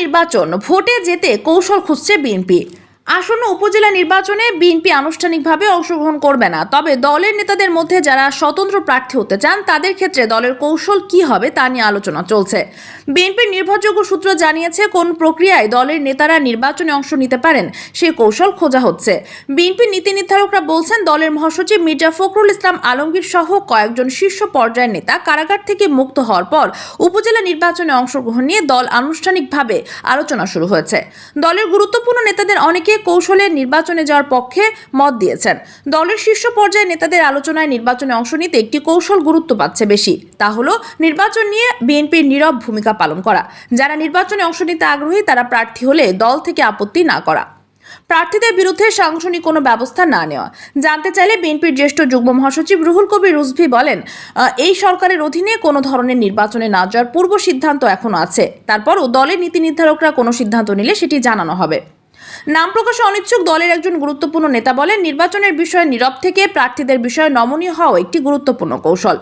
নির্বাচন ভোটে যেতে কৌশল খুঁজছে বিএনপি। আসন্ন উপজেলা নির্বাচনে বিএনপি আনুষ্ঠানিকভাবে অংশগ্রহণ করবে না। তবে দলের নেতাদের মধ্যে যারা স্বতন্ত্র প্রার্থী হতে চান, তাদের ক্ষেত্রে দলের কৌশল কি হবে তা নিয়ে আলোচনা চলছে। বিএনপির নির্ভরযোগ্য সূত্র জানিয়েছে, কোন প্রক্রিয়ায় দলের নেতারা নির্বাচনে অংশ নিতে পারেন সেই কৌশল খোঁজা হচ্ছে। বিএনপির নীতি নির্ধারকরা বলছেন, দলের মহাসচিব মির্জা ফখরুল ইসলাম আলমগীর সহ কয়েকজন শীর্ষ পর্যায়ের নেতা কারাগার থেকে মুক্ত হওয়ার পর উপজেলা নির্বাচনে অংশগ্রহণ নিয়ে দল আনুষ্ঠানিকভাবে আলোচনা শুরু হয়েছে। দলের গুরুত্বপূর্ণ নেতাদের অনেকে কৌশলে নির্বাচনে যাওয়ার পক্ষে মত দিয়েছেন। দলের শীর্ষ পর্যায়ে নেতাদের আলোচনায় নির্বাচনে অংশ নিতে একটি কৌশল গুরুত্ব পাচ্ছে বেশি। তা হলো, নির্বাচন নিয়ে বিএনপির নীরব ভূমিকা পালন করা। যারা নির্বাচনে অংশ নিতে আগ্রহী, তারা প্রার্থী হলে দল থেকে আপত্তি না করা। প্রার্থীদের বিরুদ্ধে সাংগঠনিক কোনো ব্যবস্থা না নেওয়া। জানতে চাইলে বিএনপির জ্যেষ্ঠ যুগ্ম মহাসচিব রুহুল কবির রুজভি বলেন এই সরকারের অধীনে কোনো ধরনের নির্বাচনে না যাওয়ার পূর্ব সিদ্ধান্ত এখনও আছে। তারপরও দলের নীতি নির্ধারকরা কোনো সিদ্ধান্ত নিলে সেটি জানানো হবে। নাম প্রকাশে অনিচ্ছুক দলের একজন গুরুত্বপূর্ণ নেতা বলেন, নির্বাচনের বিষয়ে নীরব থেকে প্রার্থীদের বিষয়ে নমনীয় হওয়া একটি গুরুত্বপূর্ণ কৌশল।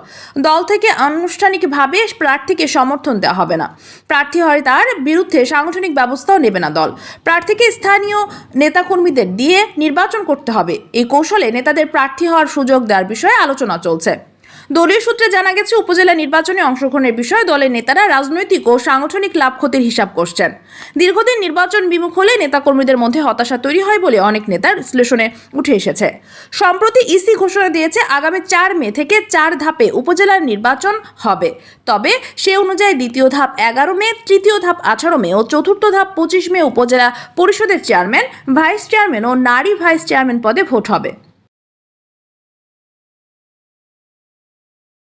দল থেকে আনুষ্ঠানিকভাবে প্রার্থীকে সমর্থন দেওয়া হবে না। প্রার্থী হয় তার বিরুদ্ধে সাংগঠনিক ব্যবস্থাও নেবে না দল। প্রার্থীকে স্থানীয় নেতাকর্মীদের দিয়ে নির্বাচন করতে হবে। এই কৌশলে নেতাদের প্রার্থী হওয়ার সুযোগ দেওয়ার বিষয়ে আলোচনা চলছে। দলীয় সূত্রে জানা গেছে, উপজেলা নির্বাচনে অংশগ্রহণের বিষয়ে দলের নেতারা রাজনৈতিক ও সাংগঠনিক লাভ ক্ষতির হিসাব করছেন। দীর্ঘদিন নির্বাচন বিমুখ হলে নেতাকর্মীদের মধ্যে হতাশা তৈরি হয় বলে অনেক নেতার বিশ্লেষণে উঠে এসেছে। সম্প্রতি ইসি ঘোষণা দিয়েছে, আগামী চার মে থেকে চার ধাপে উপজেলার নির্বাচন হবে। তবে সে অনুযায়ী দ্বিতীয় ধাপ এগারো মে, তৃতীয় ধাপ আঠারো মে ও চতুর্থ ধাপ পঁচিশ মে উপজেলা পরিষদের চেয়ারম্যান, ভাইস চেয়ারম্যান ও নারী ভাইস চেয়ারম্যান পদে ভোট হবে।